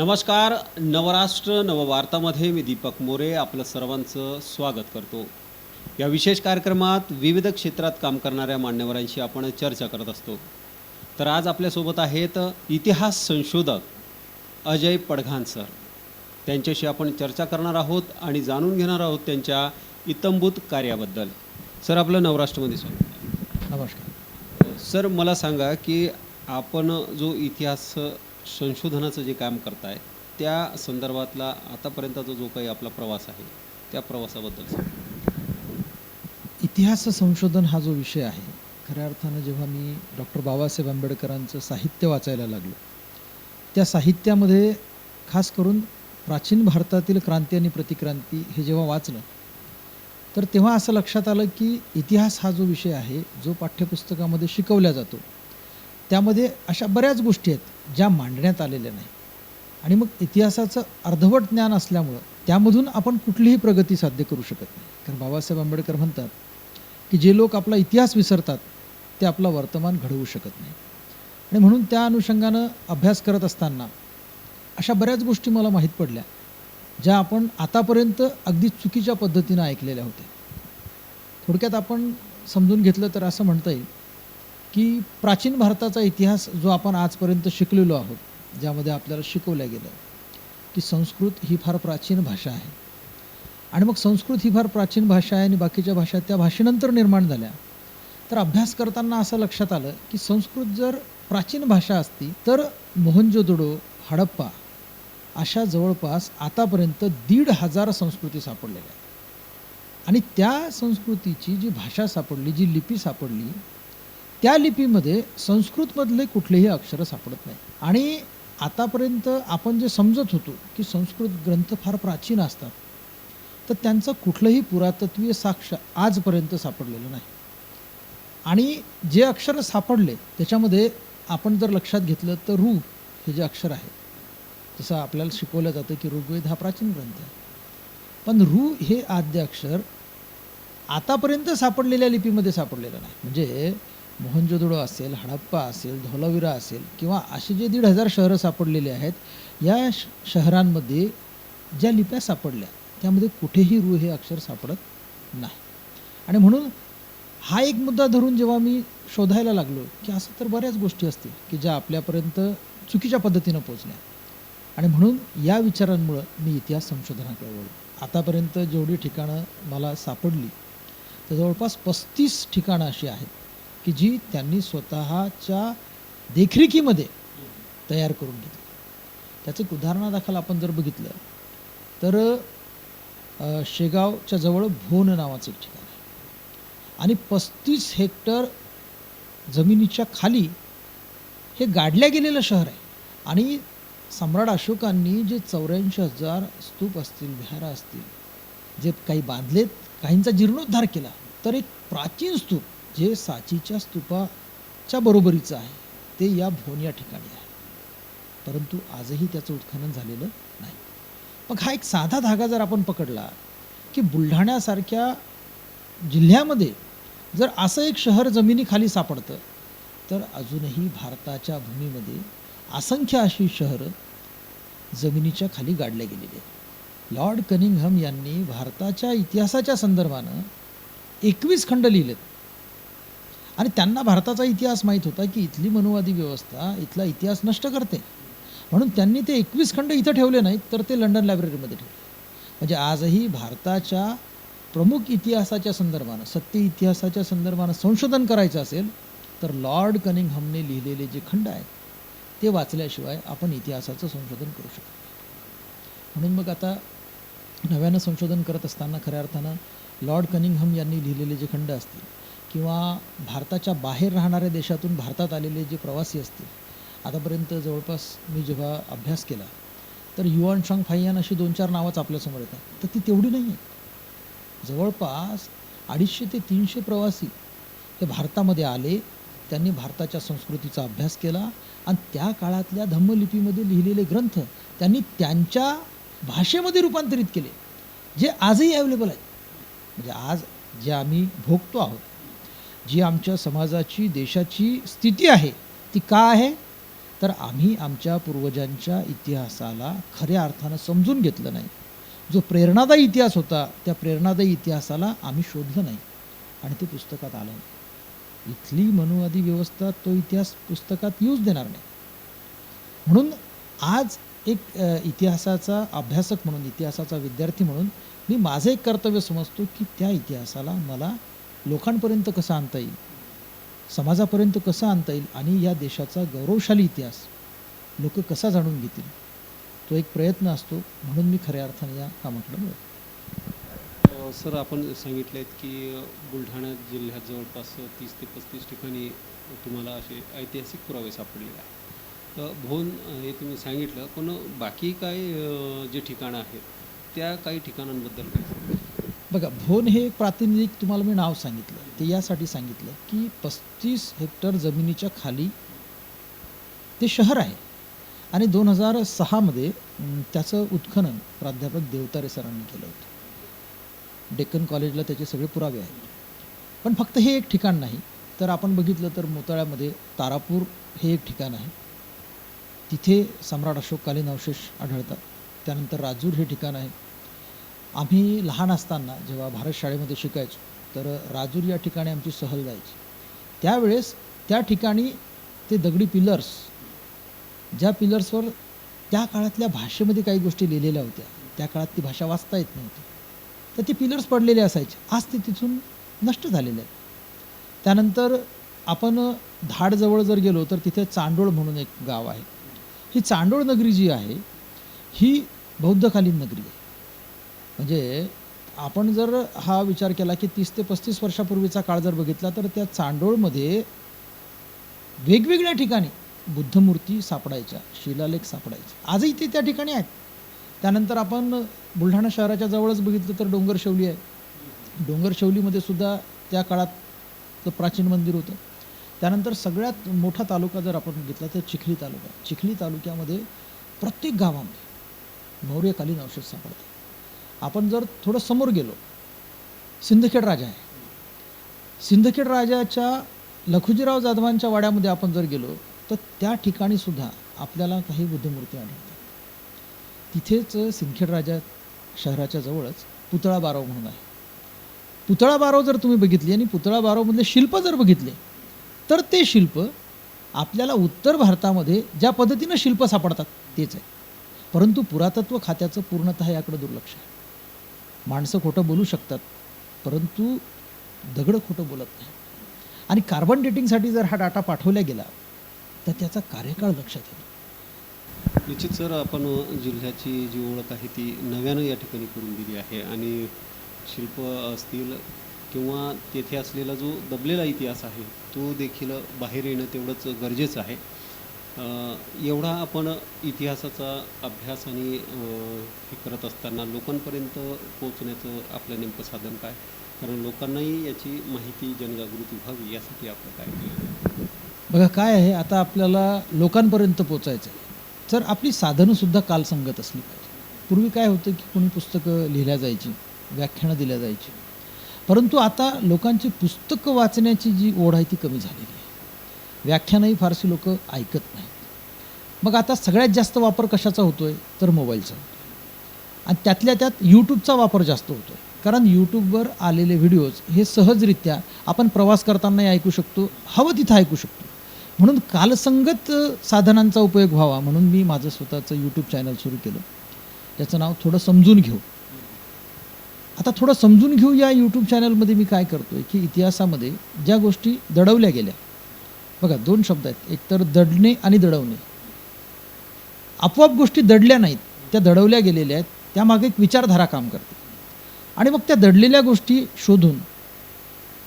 नमस्कार नवराष्ट्र नववार्तामध्ये मी दीपक मोरे आपलं सर्वांचं स्वागत करतो. या विशेष कार्यक्रमात विविध क्षेत्रात काम करणाऱ्या मान्यवरांशी आपण चर्चा करत असतो. तर आज आपल्यासोबत आहेत इतिहास संशोधक अजय पडघान सर. त्यांच्याशी आपण चर्चा करणार आहोत आणि जाणून घेणार आहोत त्यांच्या इतंभूत कार्याबद्दल. सर आपलं नवराष्ट्रमध्ये स्वागत नमस्कार. सर मला सांगा की आपण जो इतिहास संशोधनाचं जे काम करताय त्या संदर्भातला आतापर्यंतचा जो काही आपला प्रवास आहे त्या प्रवासाबद्दल इतिहास संशोधन हा जो विषय आहे खऱ्या अर्थानं जेव्हा मी डॉक्टर बाबासाहेब आंबेडकरांचं साहित्य वाचायला लागलो त्या साहित्यामध्ये खास करून प्राचीन भारतातील क्रांती आणि प्रतिक्रांती हे जेव्हा वाचलं तर तेव्हा असं लक्षात आलं की इतिहास हा जो विषय आहे जो पाठ्यपुस्तकामध्ये शिकवला जातो त्यामध्ये अशा बऱ्याच गोष्टी आहेत. ज्या मांडण्यात आलेल्या नाही. आणि मग इतिहासाचं अर्धवट ज्ञान असल्यामुळं त्यामधून आपण कुठलीही प्रगती साध्य करू शकत नाही. कारण बाबासाहेब आंबेडकर म्हणतात की जे लोक आपला इतिहास विसरतात ते आपला वर्तमान घडवू शकत नाही. आणि म्हणून त्या अनुषंगानं अभ्यास करत असताना अशा बऱ्याच गोष्टी मला माहीत पडल्या ज्या आपण आतापर्यंत अगदी चुकीच्या पद्धतीनं ऐकलेल्या होत्या. थोडक्यात आपण समजून घेतलं तर असं म्हणता येईल की प्राचीन भारताचा इतिहास जो आपण आजपर्यंत शिकलेलो आहोत ज्यामध्ये आपल्याला शिकवलं गेलं की संस्कृत ही फार प्राचीन भाषा आहे. आणि मग संस्कृत ही फार प्राचीन भाषा आहे आणि बाकीच्या भाषा त्या भाषेनंतर निर्माण झाल्या. तर अभ्यास करताना असं लक्षात आलं की संस्कृत जर प्राचीन भाषा असती तर मोहनजोदडो हडप्पा अशा जवळपास आतापर्यंत दीड हजार संस्कृती सापडलेल्या आहेत. आणि त्या संस्कृतीची जी भाषा सापडली जी लिपी सापडली त्या लिपीमध्ये संस्कृतमधले कुठलेही अक्षरं सापडत नाही. आणि आतापर्यंत आपण जे समजत होतो की संस्कृत ग्रंथ फार प्राचीन असतात तर त्यांचं कुठलंही पुरातत्वीय साक्ष आजपर्यंत सापडलेलं नाही. आणि जे अक्षर सापडले त्याच्यामध्ये आपण जर लक्षात घेतलं तर ऋ हे जे अक्षर आहे जसं आपल्याला शिकवलं जातं की ऋग्वेद हा प्राचीन ग्रंथ आहे. पण ऋ हे आद्य अक्षर आतापर्यंत सापडलेल्या लिपीमध्ये सापडलेलं नाही. म्हणजे मोहनजोदडो असेल हडप्पा असेल धोलाविरा असेल किंवा असे जे दीड हजार शहरं सापडलेली आहेत या श शहरांमध्ये ज्या लिप्या सापडल्या त्यामध्ये कुठेही रू हे अक्षर सापडत नाही. आणि म्हणून हा एक मुद्दा धरून जेव्हा मी शोधायला लागलो की असं तर बऱ्याच गोष्टी असतील की ज्या आपल्यापर्यंत चुकीच्या पद्धतीनं पोचल्या. आणि म्हणून या विचारांमुळं मी इतिहास संशोधनाकडे वळलो. आतापर्यंत जेवढी ठिकाणं मला सापडली तर जवळपास पस्तीस ठिकाणं अशी आहेत की जी त्यांनी स्वतःच्या देखरेखीमध्ये तयार करून घेतली. त्याचं एक उदाहरणादाखल आपण जर बघितलं तर शेगावच्या जवळ भोन नावाचं एक ठिकाण आहे. आणि पस्तीस हेक्टर जमिनीच्या खाली हे गाडल्या गेलेलं शहर आहे. आणि सम्राट अशोकांनी जे चौऱ्याऐंशी हजार स्तूप असतील विहार असतील जे काही बांधलेत काहींचा जीर्णोद्धार केला तर एक प्राचीन स्तूप जे साचीच्या स्तूपाच्या बरोबरीचं आहे ते या भोन या ठिकाणी आहे. परंतु आजही त्याचं उत्खनन झालेलं नाही. मग हा एक साधा धागा जर आपण पकडला की बुलढाण्यासारख्या जिल्ह्यामध्ये जर असं एक शहर जमिनीखाली सापडतं तर अजूनही भारताच्या भूमीमध्ये असंख्य अशी शहरं जमिनीच्या खाली गाडल्या गेलेली आहेत. लॉर्ड कनिंगहम यांनी भारताच्या इतिहासाच्या संदर्भानं एकवीस खंड लिहिलेत. आणि त्यांना भारताचा इतिहास माहीत होता की इथली मनुवादी व्यवस्था इथला इतिहास नष्ट करते. म्हणून त्यांनी ते एकवीस खंड इथं ठेवले नाहीत तर ते लंडन लायब्ररीमध्ये ठेवले. म्हणजे आजही भारताच्या प्रमुख इतिहासाच्या संदर्भानं सत्य इतिहासाच्या संदर्भानं संशोधन करायचं असेल तर लॉर्ड कनिंगहमने लिहिलेले जे खंड आहेत ते वाचल्याशिवाय आपण इतिहासाचं संशोधन करू शकतो म्हणून मग आता नव्यानं संशोधन करत असताना खऱ्या अर्थानं लॉर्ड कनिंगहम यांनी लिहिलेले जे खंड असतील किंवा भारताच्या बाहेर राहणाऱ्या देशातून भारतात आलेले जे प्रवासी असतील आतापर्यंत जवळपास मी जेव्हा अभ्यास केला तर युआन शांग फाययान अशी दोन चार नावंच आपल्यासमोर येतात. तर ती तेवढी नाही आहेत जवळपास अडीचशे ते तीनशे प्रवासी हे भारतामध्ये आले त्यांनी भारताच्या संस्कृतीचा अभ्यास केला आणि त्या काळातल्या धम्मलिपीमध्ये लिहिलेले ग्रंथ त्यांनी त्यांच्या भाषेमध्ये रूपांतरित केले जे आजही अवेलेबल आहेत. म्हणजे आज जे आम्ही भोगतो आहोत जी आमच्या समाजाची देशाची स्थिती आहे ती का आहे? तर आम्ही आमच्या पूर्वजांच्या इतिहासाला खऱ्या अर्थानं समजून घेतलं नाही. जो प्रेरणादायी इतिहास होता त्या प्रेरणादायी इतिहासाला आम्ही शोधलं नाही. आणि ते पुस्तकात आलं नाही. इथली मनुवादी व्यवस्था तो इतिहास पुस्तकात यूज देणार नाही. म्हणून आज एक इतिहासाचा अभ्यासक म्हणून इतिहासाचा विद्यार्थी म्हणून मी माझं एक कर्तव्य समजतो की त्या इतिहासाला मला लोकांपर्यंत कसं आणता येईल? समाजापर्यंत कसं आणता येईल? आणि या देशाचा गौरवशाली इतिहास लोक कसा जाणून घेतील? तो एक प्रयत्न असतो. म्हणून मी खऱ्या अर्थाने या कामाकडे मिळतो सर आपण सांगितले आहेत की बुलढाणा जिल्ह्यात जवळपास तीस ते पस्तीस ठिकाणी तुम्हाला असे ऐतिहासिक पुरावे सापडलेले आहेत. तर भोन हे तुम्ही सांगितलं पण बाकी काय जे ठिकाणं आहेत त्या काही ठिकाणांबद्दल काय बघा भोन हे एक प्रातिनिधिक तुम्हाला मी नाव सांगितलं. ते यासाठी सांगितलं की पस्तीस हेक्टर जमिनीच्या खाली ते शहर आहे. आणि दोन हजार सहामध्ये त्याचं उत्खनन प्राध्यापक देवतारे सरांनी केलं होतं. डेक्कन कॉलेजला त्याचे सगळे पुरावे आहेत. पण फक्त हे एक ठिकाण नाही. तर आपण बघितलं तर मोताळ्यामध्ये तारापूर हे एक ठिकाण आहे. तिथे सम्राट अशोककालीन अवशेष आढळतात. त्यानंतर राजूर हे ठिकाण आहे. आम्ही लहान असताना जेव्हा भारत शाळेमध्ये शिकायचो तर राजूर या ठिकाणी आमची सहल जायची त्यावेळेस त्या ठिकाणी ते दगडी पिलर्स ज्या पिलर्सवर त्या काळातल्या भाषेमध्ये काही गोष्टी लिहिलेल्या होत्या त्या काळात ती भाषा वाचता येत नव्हती. तर ते पिलर्स पडलेले असायचे. आज ते तिथून नष्ट झालेले आहेत. त्यानंतर आपण धाडजवळ जर गेलो तर तिथे चांडोळ म्हणून एक गाव आहे. ही चांडोळ नगरी जी आहे ही बौद्धकालीन नगरी आहे. म्हणजे आपण जर हा विचार केला की तीस ते पस्तीस वर्षापूर्वीचा काळ जर बघितला तर त्या चांडोळमध्ये वेगवेगळ्या ठिकाणी बुद्धमूर्ती सापडायच्या शिलालेख सापडायचे. आजही ते त्या ठिकाणी आहेत. त्यानंतर आपण बुलढाणा शहराच्या जवळच बघितलं तर डोंगरशौली आहे. डोंगरशवलीमध्ये सुद्धा त्या काळात प्राचीन मंदिर होतं. त्यानंतर सगळ्यात मोठा तालुका जर आपण घेतला तर चिखली तालुका. चिखली तालुक्यामध्ये प्रत्येक गावामध्ये मौर्यकालीन अवशेष सापडतात आपण जर थोडं समोर गेलो सिंदखेड राजा आहे. सिंदखेड राजाच्या लखुजीराव जाधवांच्या वाड्यामध्ये आपण जर गेलो तर त्या ठिकाणी सुद्धा आपल्याला काही बुद्धमूर्ती आढळतात. तिथेच सिंदखेड राजा शहराच्या जवळच पुतळा बाराव म्हणून आहे. पुतळा बाराव जर तुम्ही बघितली आणि पुतळा बारावमधले शिल्प जर बघितले तर ते शिल्प आपल्याला उत्तर भारतामध्ये ज्या पद्धतीनं शिल्प सापडतात तेच आहे. परंतु पुरातत्व खात्याचं पूर्णतः याकडे दुर्लक्ष आहे. माणसं खोटं बोलू शकतात परंतु दगडं खोटं बोलत नाही. आणि कार्बन डेटिंगसाठी जर हा डाटा पाठवला गेला तर त्याचा कार्यकाळ लक्षात येईल निश्चित सर आपण जिल्ह्याची जी ओळख आहे ती नव्यानं या ठिकाणी करून दिली आहे. आणि शिल्प असतील किंवा तेथे असलेला जो दबलेला इतिहास आहे तो देखील बाहेर येणं तेवढंच गरजेचं आहे. एवढा आपण इतिहासाचा अभ्यास आणि हे करत असताना लोकांपर्यंत पोहोचण्याचं आपलं नेमकं साधन काय? कारण लोकांनाही याची माहिती जनजागृती व्हावी यासाठी आपलं काय केलं? बघा काय आहे आता आपल्याला लोकांपर्यंत पोचायचं आहे तर आपली साधनंसुद्धा कालसंगत असली पाहिजे. पूर्वी काय होतं की कोणी पुस्तकं लिहिल्या जायची व्याख्यानं दिल्या जायची. परंतु आता लोकांची पुस्तकं वाचण्याची जी ओढ आहे ती कमी झालेली आहे. व्याख्यानंही फारशी लोक ऐकत नाहीत. मग आता सगळ्यात जास्त वापर कशाचा होतो आहे तर मोबाईलचा. आणि त्यातल्या त्यात यूट्यूबचा वापर जास्त होतो आहे कारण यूट्यूबवर आलेले व्हिडिओज हे सहजरित्या आपण प्रवास करतानाही ऐकू शकतो हवं तिथं ऐकू शकतो. म्हणून कालसंगत साधनांचा उपयोग व्हावा म्हणून मी माझं स्वतःचं यूट्यूब चॅनल सुरू केलं. त्याचं नाव थोडं समजून घेऊ. आता थोडं समजून घेऊ या यूट्यूब चॅनलमध्ये मी काय करतो आहे की इतिहासामध्ये ज्या गोष्टी दडवल्या गेल्या. बघा दोन शब्द आहेत. एकतर दडणे आणि दडवणे. आपोआप गोष्टी दडल्या नाहीत त्या दडवल्या गेलेल्या आहेत त्यामागे एक विचारधारा काम करते. आणि मग त्या दडलेल्या गोष्टी शोधून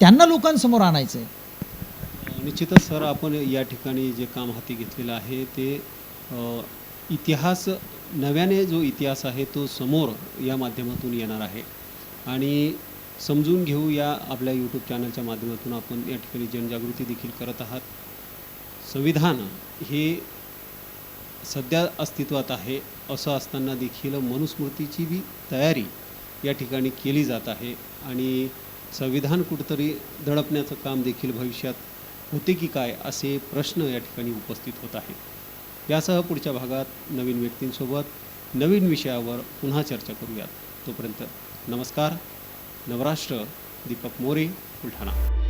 त्यांना लोकांसमोर आणायचं आहे निश्चितच सर आपण या ठिकाणी जे काम हाती घेतलेलं आहे ते इतिहास नव्याने जो इतिहास आहे तो समोर या माध्यमातून येणार आहे. आणि समजून घेऊ या आपल्या यूट्यूब चॅनलच्या माध्यमातून आपण या ठिकाणी जनजागृती देखील करत आहात. संविधान हे सध्या अस्तित्वात आहे असं असताना देखील मनुस्मृतीची बी तयारी या ठिकाणी केली जात आहे आणि संविधान कुठंतरी दडपण्याचं काम देखील भविष्यात होते की काय असे प्रश्न या ठिकाणी उपस्थित होत आहेत. यासह पुढच्या भागात नवीन व्यक्तींसोबत नवीन विषयावर पुन्हा चर्चा करूयात. तोपर्यंत नमस्कार. नवराष्ट्र दीपक मोरे बुलढाणा.